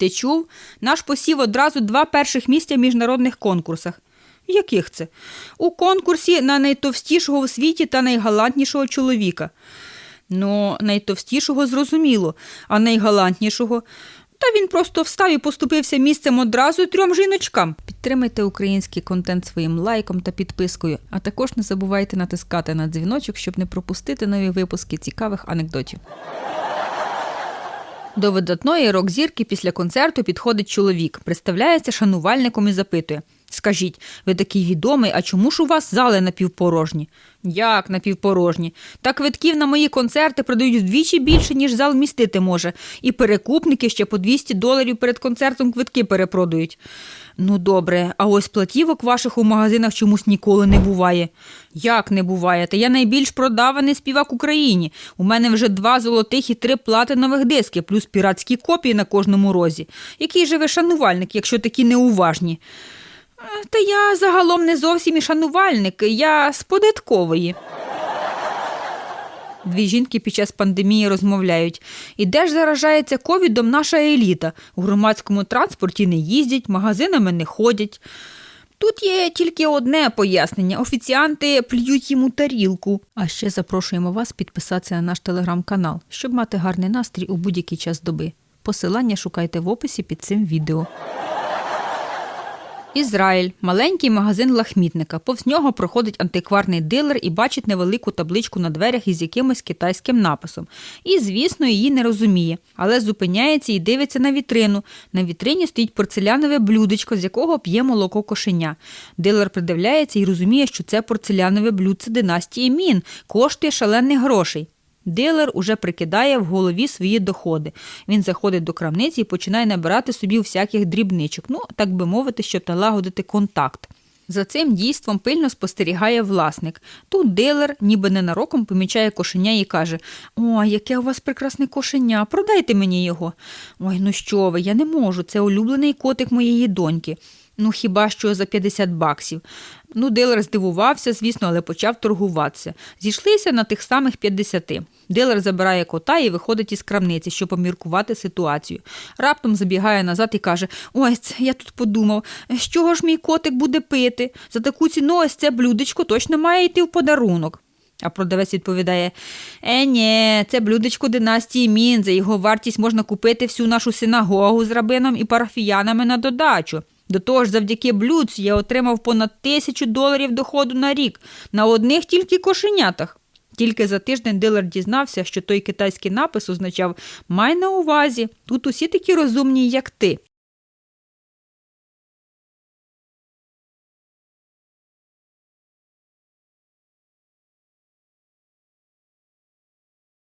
Ти чув? Наш посів одразу два перших місця в міжнародних конкурсах. Яких це? У конкурсі на найтовстішого в світі та найгалантнішого чоловіка. Ну, найтовстішого зрозуміло, а найгалантнішого. Та він просто встав і поступився місцем одразу трьом жіночкам. Підтримайте український контент своїм лайком та підпискою, а також не забувайте натискати на дзвіночок, щоб не пропустити нові випуски цікавих анекдотів. До видатної рок-зірки після концерту підходить чоловік, представляється шанувальником і запитує: Скажіть, ви такий відомий, а чому ж у вас зали напівпорожні? Як напівпорожні? Та квитків на мої концерти продають вдвічі більше, ніж зал містити може, і перекупники ще по 200 доларів перед концертом квитки перепродають. Ну добре, а ось платівок ваших у магазинах чомусь ніколи не буває. Як не буває? Та я найбільш продаваний співак Україні. У мене вже два золотих і три платинових диски, плюс піратські копії на кожному розі. Який же ви шанувальник, якщо такі неуважні? Та я загалом не зовсім і шанувальник, я з податкової. Дві жінки під час пандемії розмовляють. І де ж заражається ковідом наша еліта? У громадському транспорті не їздять, магазинами не ходять. Тут є тільки одне пояснення: офіціанти плюють йому тарілку. А ще запрошуємо вас підписатися на наш телеграм-канал, щоб мати гарний настрій у будь-який час доби. Посилання шукайте в описі під цим відео. Ізраїль маленький магазин лахмітника. Повз нього проходить антикварний дилер і бачить невелику табличку на дверях із якимось китайським написом. І, звісно, її не розуміє, але зупиняється і дивиться на вітрину. На вітрині стоїть порцелянове блюдечко, з якого п'є молоко кошеня. Дилер придивляється і розуміє, що це порцелянове блюдце династії Мін, коштує шалених грошей. Дилер уже прикидає в голові свої доходи. Він заходить до крамниці і починає набирати собі всяких дрібничок, ну так би мовити, щоб налагодити контакт. За цим дійством пильно спостерігає власник. Тут дилер, ніби ненароком, помічає кошеня і каже: Ой, яке у вас прекрасне кошеня, продайте мені його. Ой, ну що ви, я не можу. Це улюблений котик моєї доньки. Ну, хіба що за 50 баксів. Ну, дилер здивувався, звісно, але почав торгуватися. Зійшлися на тих самих 50. Дилер забирає кота і виходить із крамниці, щоб поміркувати ситуацію. Раптом забігає назад і каже: Ось, я тут подумав, з чого ж мій котик буде пити? За таку ціну ось це блюдечко точно має йти в подарунок. А продавець відповідає: Е, ні, це блюдечко династії Мін. За його вартість можна купити всю нашу синагогу з рабином і парафіянами на додачу. До того ж, завдяки блюдцю я отримав понад тисячу доларів доходу на рік на одних тільки кошенятах. Тільки за тиждень дилер дізнався, що той китайський напис означав Май на увазі, тут усі такі розумні, як ти.